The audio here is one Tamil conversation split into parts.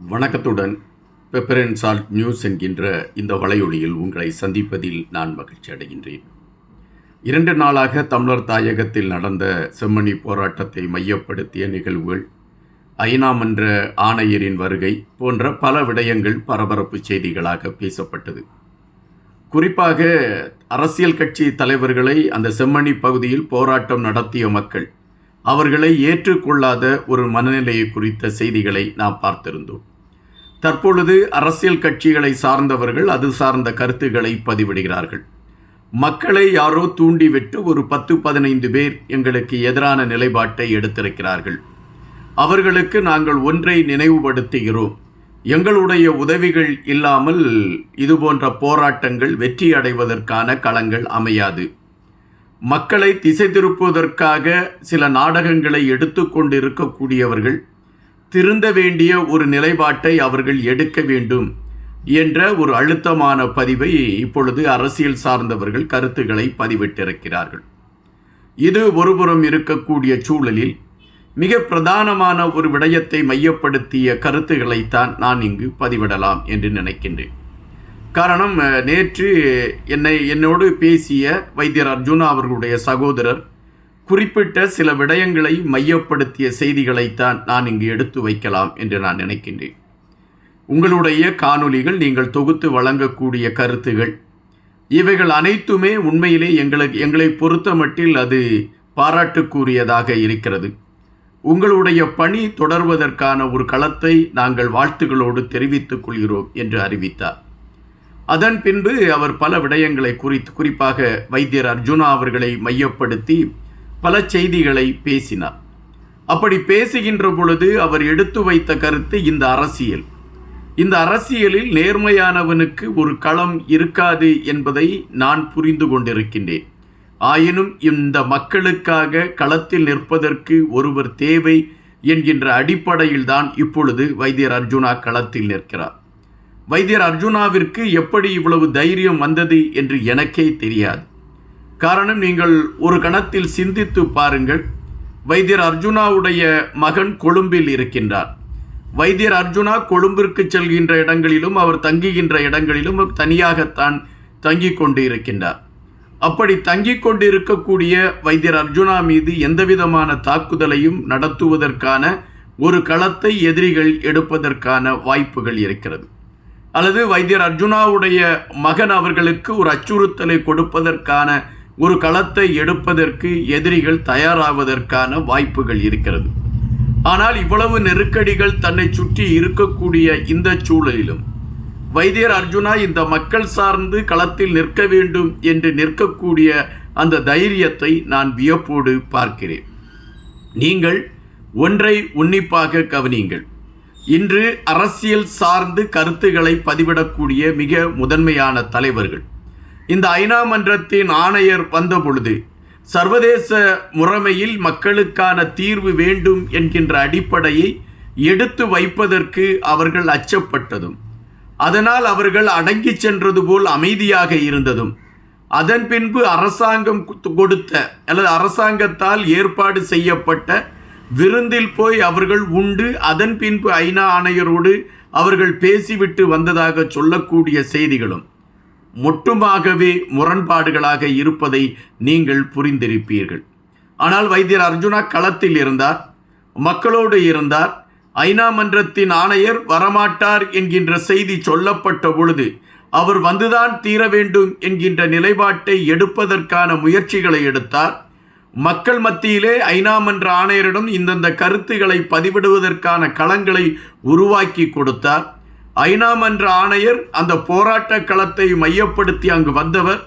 வணக்கத்துடன் பெப்பர் அண்ட் சால்ட் நியூஸ் என்கின்ற இந்த வலையொலியில் உங்களை சந்திப்பதில் நான் மகிழ்ச்சி அடைகின்றேன். இரண்டு நாளாக தமிழர் தாயகத்தில் நடந்த செம்மணி போராட்டத்தை மையப்படுத்திய நிகழ்வுகள் ஐநா மன்ற ஆணையரின் வருகை போன்ற பல விடயங்கள் பரபரப்பு செய்திகளாக பேசப்பட்டது. குறிப்பாக அரசியல் கட்சி தலைவர்களை அந்த செம்மணி பகுதியில் போராட்டம் நடத்திய மக்கள் அவர்களை ஏற்றுக்கொள்ளாத ஒரு மனநிலையை குறித்த செய்திகளை நாம் பார்த்திருந்தோம். தற்பொழுது அரசியல் கட்சிகளை சார்ந்தவர்கள் அது சார்ந்த கருத்துக்களை பதிவிடுகிறார்கள். மக்களை யாரோ தூண்டிவிட்டு ஒரு பத்து பதினைந்து பேர் எங்களுக்கு எதிரான நிலைப்பாட்டை எடுத்திருக்கிறார்கள். அவர்களுக்கு நாங்கள் ஒன்றை நினைவுபடுத்துகிறோம். எங்களுடைய உதவிகள் இல்லாமல் இதுபோன்ற போராட்டங்கள் வெற்றி அடைவதற்கான களங்கள் அமையாது. மக்களை திசை திருப்புவதற்காக சில நாடகங்களை எடுத்துக்கொண்டு இருக்கக்கூடியவர்கள் திருந்த வேண்டிய ஒரு நிலைப்பாட்டை அவர்கள் எடுக்க வேண்டும் என்ற ஒரு அழுத்தமான பதிவை இப்பொழுது அரசியல் சார்ந்தவர்கள் கருத்துக்களை பதிவிட்டிருக்கிறார்கள். இது ஒருபுறம் இருக்கக்கூடிய சூழலில் மிக பிரதானமான ஒரு விடயத்தை மையப்படுத்திய கருத்துக்களைத்தான் நான் இங்கு பதிவிடலாம் என்று நினைக்கின்றேன். காரணம் நேற்று என்னை என்னோடு பேசிய வைத்தியர் அர்ஜுனா அவர்களுடைய சகோதரர் குறிப்பிட்ட சில விடயங்களை மையப்படுத்திய செய்திகளைத்தான் நான் இங்கு எடுத்து வைக்கலாம் என்று நான் நினைக்கின்றேன். உங்களுடைய காணொலிகள் நீங்கள் தொகுத்து வழங்கக்கூடிய கருத்துகள் இவைகள் அனைத்துமே உண்மையிலே எங்களுக்கு எங்களை பொறுத்தமட்டில் அது பாராட்டுக்குரியதாக இருக்கிறது. உங்களுடைய பணி தொடர்வதற்கான ஒரு களத்தை நாங்கள் வாழ்த்துகளோடு தெரிவித்துக் கொள்கிறோம் என்று அறிவித்தார். அதன் பின்பு அவர் பல விடயங்களை குறித்து குறிப்பாக வைத்தியர் அர்ஜுனா அவர்களை மையப்படுத்தி பல செய்திகளை பேசினார். அப்படி பேசுகின்ற பொழுது அவர் எடுத்து வைத்த கருத்து இந்த அரசியல். இந்த அரசியலில் நேர்மையானவனுக்கு ஒரு களம் இருக்காது என்பதை நான் புரிந்து கொண்டிருக்கின்றேன். ஆயினும் இந்த மக்களுக்காக களத்தில் நிற்பதற்கு ஒருவர் தேவை என்கின்ற அடிப்படையில்தான் இப்பொழுது வைத்தியர் அர்ஜுனா களத்தில் நிற்கிறார். வைத்தியர் அர்ஜுனாவிற்கு எப்படி இவ்வளவு தைரியம் வந்தது என்று எனக்கே தெரியாது. காரணம் நீங்கள் ஒரு கணத்தில் சிந்தித்து பாருங்கள். வைத்தியர் அர்ஜுனாவுடைய மகன் கொழும்பில் இருக்கின்றார். வைத்தியர் அர்ஜுனா கொழும்பிற்கு செல்கின்ற இடங்களிலும் அவர் தங்குகின்ற இடங்களிலும் தனியாகத்தான் தங்கி கொண்டு இருக்கின்றார் அப்படி தங்கிக் கொண்டு இருக்கக்கூடிய வைத்தியர் அர்ஜுனா மீது எந்தவிதமான தாக்குதலையும் நடத்துவதற்கான ஒரு களத்தை எதிரிகள் எடுப்பதற்கான வாய்ப்புகள் இருக்கிறது. அல்லது வைத்தியர் அர்ஜுனாவுடைய மகன் அவர்களுக்கு ஒரு அச்சுறுத்தலை கொடுப்பதற்கான ஒரு களத்தை எடுப்பதற்கு எதிரிகள் தயாராவதற்கான வாய்ப்புகள் இருக்கிறது. ஆனால் இவ்வளவு நெருக்கடிகள் தன்னை சுற்றி இருக்கக்கூடிய இந்த சூழலிலும் வைத்தியர் அர்ஜுனா இந்த மக்கள் சார்ந்து களத்தில் நிற்க வேண்டும் என்று நிற்கக்கூடிய அந்த தைரியத்தை நான் வியப்போடு பார்க்கிறேன். நீங்கள் ஒன்றை உன்னிப்பாக கவனியுங்கள். இன்று அரசியல் சார்ந்து கருத்துக்களை பதிவிடக்கூடிய மிக முதன்மையான தலைவர்கள். இந்த ஐநா மன்றத்தின் ஆணையர் வந்தபொழுது சர்வதேச முறைமையில் மக்களுக்கான தீர்வு வேண்டும் என்கின்ற அடிப்படையை எடுத்து வைப்பதற்கு அவர்கள் அச்சப்பட்டதும் அதனால் அவர்கள் அடங்கி சென்றது போல் அமைதியாக இருந்ததும் அதன் பின்பு அரசாங்கம் கொடுத்த அல்லது அரசாங்கத்தால் ஏற்பாடு செய்யப்பட்ட விருந்தில் போய் அவர்கள் உண்டு. அதன் பின்பு ஐநா ஆணையரோடு அவர்கள் பேசிவிட்டு வந்ததாக சொல்லக்கூடிய செய்திகளும் மொட்டுமாகவே முரண்பாடுகளாக இருப்பதை நீங்கள் புரிந்திருப்பீர்கள். ஆனால் வைத்தியர் அர்ஜுனா களத்தில் இருந்தார் மக்களோடு இருந்தார். ஐநா மன்றத்தின் ஆணையர் வரமாட்டார் என்கின்ற செய்தி சொல்லப்பட்ட பொழுது அவர் வந்துதான் தீர வேண்டும் என்கின்ற நிலைப்பாட்டை எடுப்பதற்கான முயற்சிகளை எடுத்தார். மக்கள் மத்தியிலே ஐநா மன்ற ஆணையரிடம் இந்தந்த கருத்துக்களை பதிவிடுவதற்கான களங்களை உருவாக்கி கொடுத்தார். ஐநா மன்ற ஆணையர் அந்த போராட்ட களத்தை மையப்படுத்தி அங்கு வந்தவர்.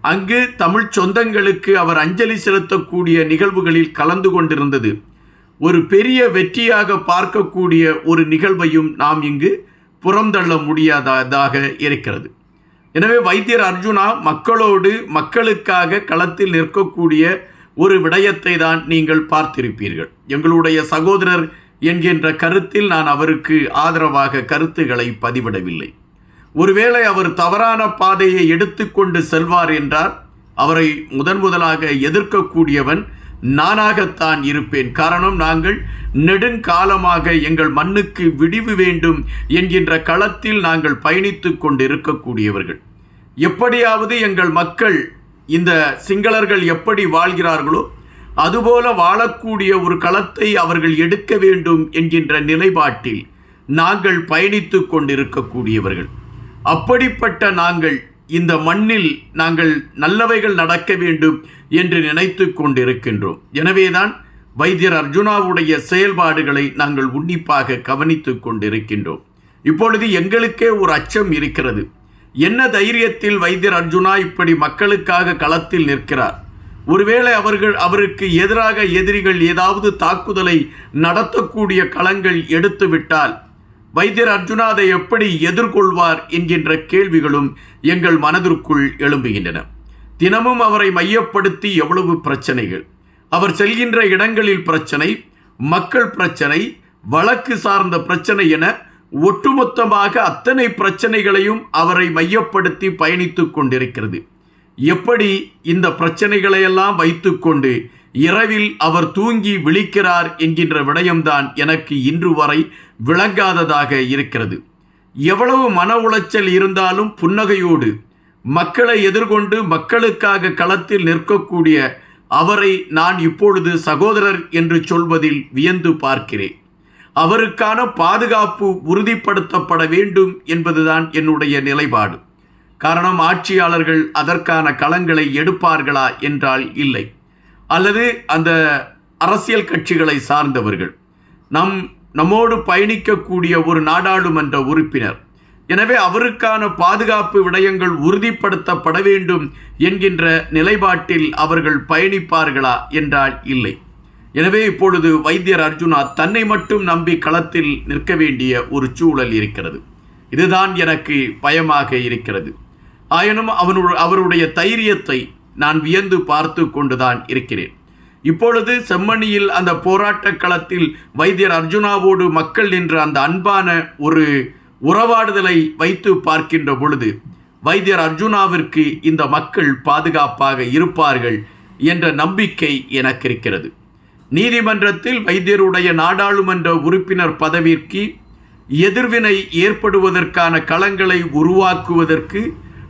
அங்கு தமிழ் சொந்தங்களுக்கு அவர் அஞ்சலி செலுத்தக்கூடிய நிகழ்வுகளில் கலந்து கொண்டிருந்தது. ஒரு பெரிய வெற்றியாக பார்க்கக்கூடிய ஒரு நிகழ்வையும் நாம் இங்கு புறந்தள்ள முடியாததாக இருக்கிறது. எனவே வைத்தியர் அர்ஜுனா மக்களோடு மக்களுக்காக களத்தில் நிற்கக்கூடிய ஒரு விடயத்தை தான் நீங்கள் பார்த்திருப்பீர்கள். எங்களுடைய சகோதரர் என்கின்ற கருத்தில் நான் அவருக்கு ஆதரவாக கருத்துக்களை பதிவிடவில்லை. ஒருவேளை அவர் தவறான பாதையை எடுத்துக்கொண்டு செல்வார் என்றால் அவரை முதன் முதலாக எதிர்க்கக்கூடியவன் நானாகத்தான் இருப்பேன். காரணம் நாங்கள் நெடுங்காலமாக எங்கள் மண்ணுக்கு விடிவு வேண்டும் என்கின்ற களத்தில் நாங்கள் பயணித்து கொண்டு இருக்கக்கூடியவர்கள் எப்படியாவது எங்கள் மக்கள் இந்த சிங்களர்கள் எப்படி வாழ்கிறார்களோ அதுபோல வாழக்கூடிய ஒரு களத்தை அவர்கள் எடுக்க வேண்டும் என்கின்ற நிலைப்பாட்டில் நாங்கள் பயணித்து கொண்டிருக்கக்கூடியவர்கள். அப்படிப்பட்ட நாங்கள் இந்த மண்ணில் நாங்கள் நல்லவைகள் நடக்க வேண்டும் என்று நினைத்து கொண்டிருக்கின்றோம். எனவேதான் வைத்தியர் அர்ஜுனாவுடைய செயல்பாடுகளை நாங்கள் உன்னிப்பாக கவனித்து கொண்டிருக்கின்றோம். இப்பொழுது எங்களுக்கே ஒரு அச்சம் இருக்கிறது. என்ன தைரியத்தில் வைத்தியர் அர்ஜுனா இப்படி மக்களுக்காக களத்தில் நிற்கிறார்? ஒருவேளை அவர்கள் அவருக்கு எதிராக எதிரிகள் ஏதாவது தாக்குதலை நடத்தக்கூடிய களங்கள் எடுத்துவிட்டால் வைத்தியர் அர்ஜுனா அதை எப்படி எதிர்கொள்வார் என்கின்ற கேள்விகளும் எங்கள் மனதிற்குள் எழும்புகின்றன. தினமும் அவரை மையப்படுத்தி எவ்வளவு பிரச்சனைகள்? அவர் செல்கின்ற இடங்களில் பிரச்சனை மக்கள் பிரச்சனை வழக்கு சார்ந்த பிரச்சனை என ஒட்டுமொத்தமாக அத்தனை பிரச்சனைகளையும் அவரை மையப்படுத்தி பயணித்துக் கொண்டிருக்கிறது. எப்படி இந்த பிரச்சனைகளையெல்லாம் வைத்துக்கொண்டு இரவில் அவர் தூங்கி விழிக்கிறார் என்கின்ற விடயம்தான் எனக்கு இன்று வரை விளங்காததாக இருக்கிறது. எவ்வளவு மன உளைச்சல் இருந்தாலும் புன்னகையோடு மக்களை எதிர்கொண்டு மக்களுக்காக களத்தில் நிற்கக்கூடிய அவரை நான் இப்பொழுது சகோதரர் என்று சொல்வதில் வியந்து பார்க்கிறேன். அவருக்கான பாதுகாப்பு உறுதிப்படுத்தப்பட வேண்டும் என்பதுதான் என்னுடைய நிலைப்பாடு. காரணம் ஆட்சியாளர்கள் அதற்கான களங்களை எடுப்பார்களா என்றால் இல்லை. அல்லது அந்த அரசியல் கட்சிகளை சார்ந்தவர்கள். நம் நம்மோடு பயணிக்கக்கூடிய ஒரு நாடாளுமன்ற உறுப்பினர். எனவே அவருக்கான பாதுகாப்பு விடயங்கள் உறுதிப்படுத்தப்பட வேண்டும் என்கின்ற நிலைப்பாட்டில் அவர்கள் பயணிப்பார்களா என்றால் இல்லை. எனவே இப்பொழுது வைத்தியர் அர்ஜுனா தன்னை மட்டும் நம்பி களத்தில் நிற்க வேண்டிய ஒரு சூழல் இருக்கிறது. இதுதான் எனக்கு பயமாக இருக்கிறது. ஆயினும் அவனு அவருடைய தைரியத்தை நான் வியந்து பார்த்து கொண்டுதான் இருக்கிறேன். இப்பொழுது செம்மணியில் அந்த போராட்ட களத்தில் வைத்தியர் அர்ஜுனாவோடு மக்கள் நின்ற அந்த அன்பான ஒரு உறவாடுதலை வைத்து பார்க்கின்ற பொழுது வைத்தியர் அர்ஜுனாவிற்கு இந்த மக்கள் பாதுகாப்பாக இருப்பார்கள் என்ற நம்பிக்கை எனக்கு இருக்கிறது. நீதிமன்றத்தில் வைத்தியருடைய நாடாளுமன்ற உறுப்பினர் பதவிக்கு எதிர்வினை ஏற்படுவதற்கான களங்களை உருவாக்குவதற்கு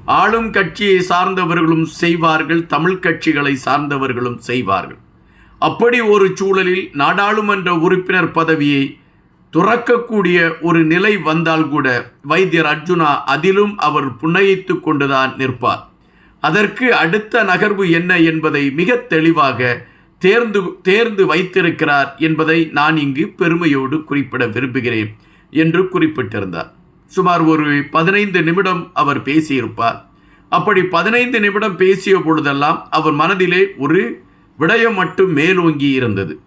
ஆளும் கட்சியை சார்ந்தவர்களும் செய்வார்கள் தமிழ் கட்சிகளை சார்ந்தவர்களும் செய்வார்கள். அப்படி ஒரு சூழலில் நாடாளுமன்ற உறுப்பினர் பதவியை துறக்கக்கூடிய ஒரு நிலை வந்தால் கூட வைத்தியர் அர்ஜுனா அதிலும் அவர் புன்னகைத்து கொண்டுதான் நிற்பார். அதற்கு அடுத்த நகர்வு என்ன என்பதை மிக தெளிவாக தேர்ந்து தேர்ந்து வைத்திருக்கிறார் என்பதை நான் இங்கு பெருமையோடு குறிப்பிட விரும்புகிறேன் என்று குறிப்பிட்டிருந்தார். சுமார் ஒரு பதினைந்து நிமிடம் அவர் பேசியிருப்பார். அப்படி பதினைந்து நிமிடம் பேசிய பொழுதெல்லாம் அவர் மனதிலே ஒரு விடயம் மட்டும் மேலோங்கி இருந்தது.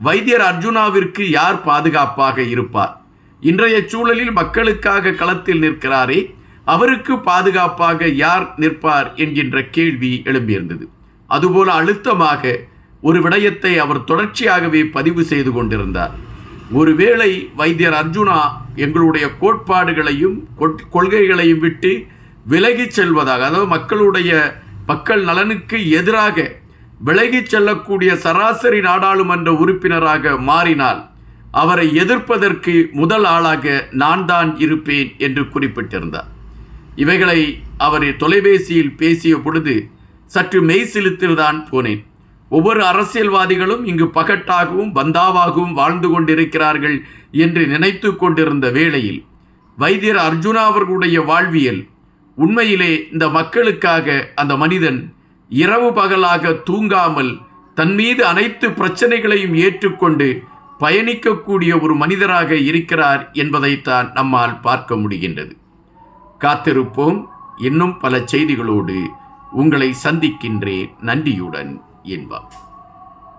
வைத்தியர் அர்ஜுனாவிற்கு யார் பாதுகாப்பாக இருப்பார்? இன்றைய சூழலில் மக்களுக்காக களத்தில் நிற்கிறாரே அவருக்கு பாதுகாப்பாக யார் நிற்பார் என்கின்ற கேள்வி எழும்பியிருந்தது. அதுபோல அழுத்தமாக ஒரு விடயத்தை அவர் தொடர்ச்சியாகவே பதிவு செய்து கொண்டிருந்தார். ஒருவேளை வைத்தியர் அர்ஜுனா எங்களுடைய கோட்பாடுகளையும் கொள்கைகளையும் விட்டு விலகிச் செல்வதாக அதாவது மக்களுடைய மக்கள் நலனுக்கு எதிராக விலகிச் செல்லக்கூடிய சராசரி நாடாளுமன்ற உறுப்பினராக மாறினால் அவரை எதிர்ப்பதற்கு முதல் ஆளாக நான் தான் இருப்பேன் என்று குறிப்பிட்டிருந்தார். இவைகளை அவர் தொலைபேசியில் பேசிய பொழுது சற்று மெய் செலுத்தில்தான் போனேன். ஒவ்வொரு அரசியல்வாதிகளும் இங்கு பகட்டாகவும் பந்தாவாகவும் வாழ்ந்து கொண்டிருக்கிறார்கள் என்று நினைத்து கொண்டிருந்த வேளையில் வைத்தியர் அர்ஜுனா அவர்களுடைய வாழ்வியல் உண்மையிலே இந்த மக்களுக்காக அந்த மனிதன் இரவு பகலாக தூங்காமல் தன் மீது அனைத்து பிரச்சனைகளையும் ஏற்றுக்கொண்டு பயணிக்கக்கூடிய ஒரு மனிதராக இருக்கிறார் என்பதைத்தான் நம்மால் பார்க்க முடிகின்றது. காத்திருப்போம். இன்னும் பல செய்திகளோடு உங்களை சந்திக்கின்றேன். நன்றியுடன். என்பார்.